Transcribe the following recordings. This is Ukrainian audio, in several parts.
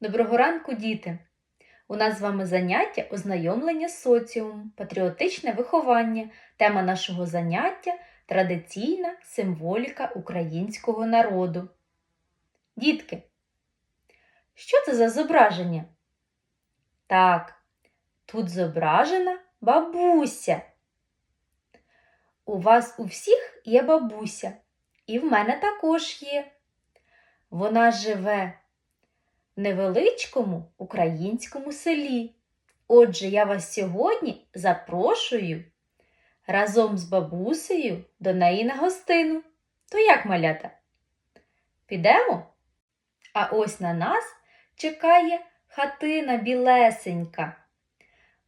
Доброго ранку, діти! У нас з вами заняття ознайомлення з соціумом, патріотичне виховання. Тема нашого заняття традиційна символіка українського народу. Дітки, що це за зображення? Так, тут зображена бабуся. У вас у всіх є бабуся, і в мене також є. Вона живе невеличкому українському селі. Отже, я вас сьогодні запрошую разом з бабусею до неї на гостину. То як, малята? Підемо? А ось на нас чекає хатина білесенька.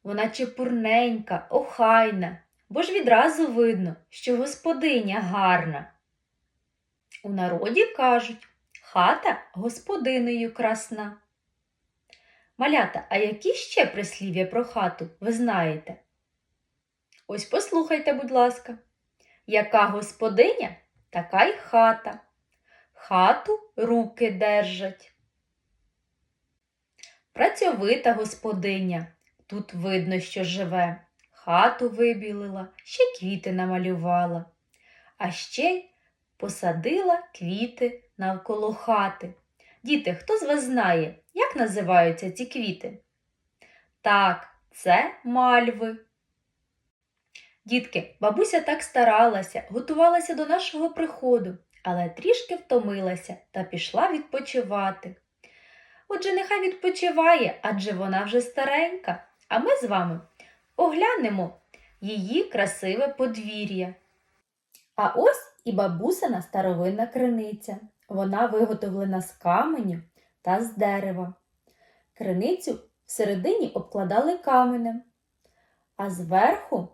Вона чепурненька, охайна, бо ж відразу видно, що господиня гарна. У народі кажуть, хата господинею красна. Малята, а які ще прислів'я про хату ви знаєте? Ось послухайте, будь ласка. Яка господиня, така й хата. Хату руки держать. Працьовита господиня. Тут видно, що живе. Хату вибілила, ще квіти намалювала, а ще посадила квіти навколо хати. Діти, хто з вас знає, як називаються ці квіти? Так, це мальви. Дітки, бабуся так старалася, готувалася до нашого приходу, але трішки втомилася та пішла відпочивати. Отже, нехай відпочиває, адже вона вже старенька, а ми з вами оглянемо її красиве подвір'я. А ось і бабусина старовинна криниця. Вона виготовлена з каменю та з дерева. Криницю всередині обкладали каменем, а зверху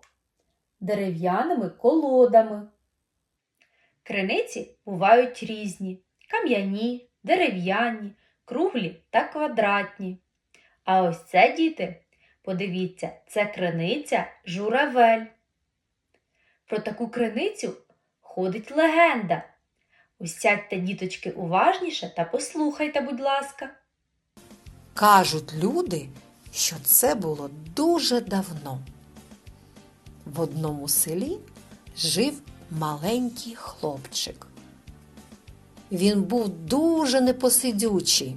дерев'яними колодами. Криниці бувають різні кам'яні, дерев'яні, круглі та квадратні. А ось це, діти, подивіться, це криниця журавель. Про таку криницю ходить легенда. Ось сядьте, діточки, уважніше та послухайте, будь ласка. Кажуть люди, що це було дуже давно. В одному селі жив маленький хлопчик. Він був дуже непосидючий.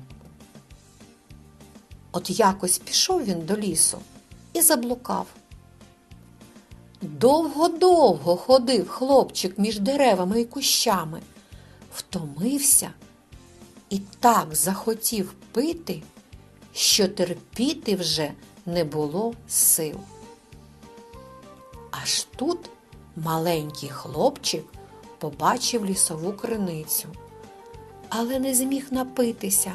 От якось пішов він до лісу і заблукав. Довго-довго ходив хлопчик між деревами і кущами, втомився і так захотів пити, що терпіти вже не було сил. Аж тут маленький хлопчик побачив лісову криницю, але не зміг напитися,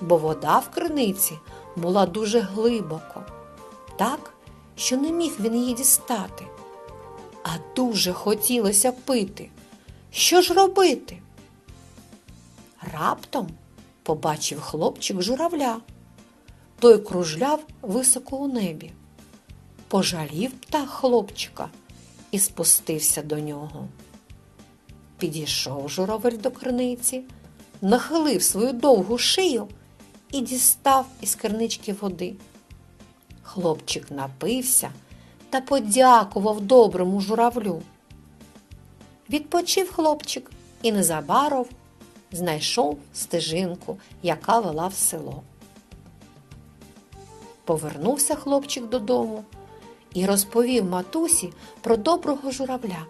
бо вода в криниці була дуже глибоко, так, що не міг він її дістати. А дуже хотілося пити. Що ж робити? Раптом побачив хлопчик журавля. Той кружляв високо у небі. Пожалів птах хлопчика і спустився до нього. Підійшов журавель до криниці, нахилив свою довгу шию і дістав із кернички води. Хлопчик напився та подякував доброму журавлю. Відпочив хлопчик і незабаром знайшов стежинку, яка вела в село. Повернувся хлопчик додому і розповів матусі про доброго журавля.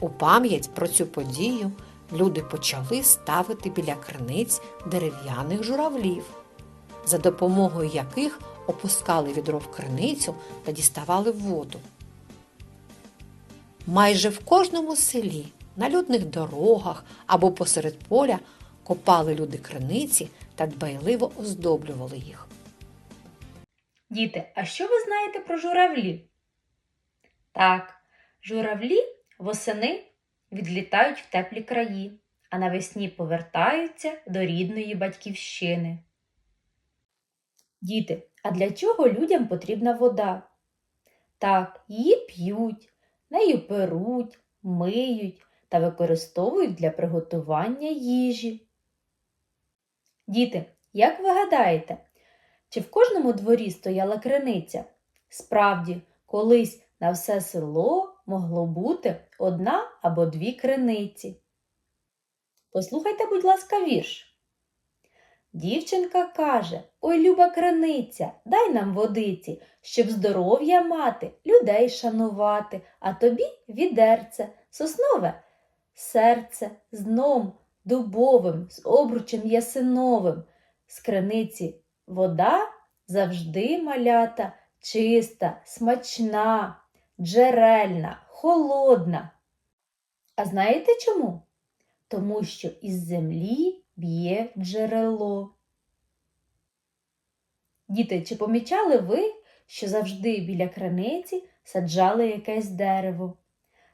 У пам'ять про цю подію люди почали ставити біля криниць дерев'яних журавлів, за допомогою яких опускали відро в криницю та діставали воду. Майже в кожному селі, на людних дорогах або посеред поля копали люди криниці та дбайливо оздоблювали їх. Діти, а що ви знаєте про журавлі? Так, журавлі восени відлітають в теплі краї, а навесні повертаються до рідної батьківщини. Діти, а для чого людям потрібна вода? Так, її п'ють, нею перуть, миють та використовують для приготування їжі. Діти, як ви гадаєте, чи в кожному дворі стояла криниця? Справді, колись на все село могло бути одна або дві криниці. Послухайте, будь ласка, вірш. Дівчинка каже: Ой, люба криниця, дай нам водиці, щоб здоров'я мати, людей шанувати, а тобі відерце, соснове серце з дном дубовим, з обручем ясиновим, з криниці вода завжди малята, чиста, смачна, джерельна, холодна. А знаєте чому? Тому що із землі б'є джерело. Діти, чи помічали ви, що завжди біля криниці саджали якесь дерево?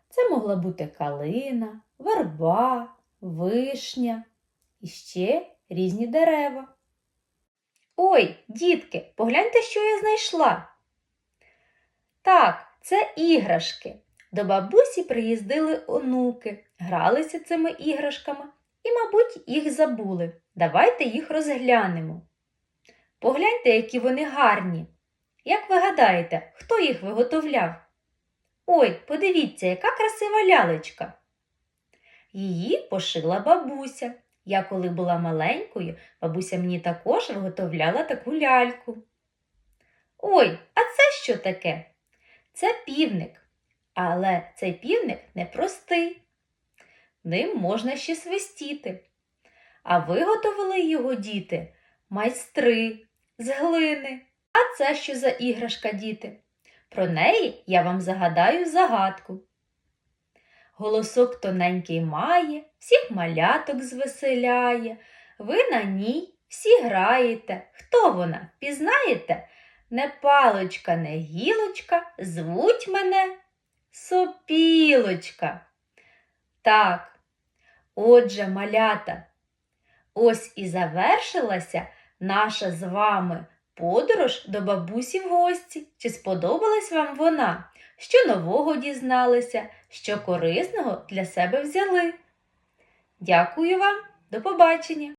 Це могла бути калина, верба, вишня і ще різні дерева. Ой, дітки, погляньте, що я знайшла. Так, це іграшки. До бабусі приїздили онуки, гралися цими іграшками і, мабуть, їх забули. Давайте їх розглянемо. Погляньте, які вони гарні. Як ви гадаєте, хто їх виготовляв? Ой, подивіться, яка красива лялечка. Її пошила бабуся. Я, коли була маленькою, бабуся мені також виготовляла таку ляльку. Ой, а це що таке? Це півник. Але цей півник непростий. Ним можна ще свистіти. А виготовили його діти майстри з глини. А це що за іграшка, діти? Про неї я вам загадаю загадку. Голосок тоненький має, всіх маляток звеселяє. Ви на ній всі граєте. Хто вона? Пізнаєте? Не палочка, не гілочка, звуть мене сопілочка. Так, отже, малята, ось і завершилася наша з вами подорож до бабусі в гості. Чи сподобалась вам вона? Що нового дізналися, що корисного для себе взяли? Дякую вам, до побачення!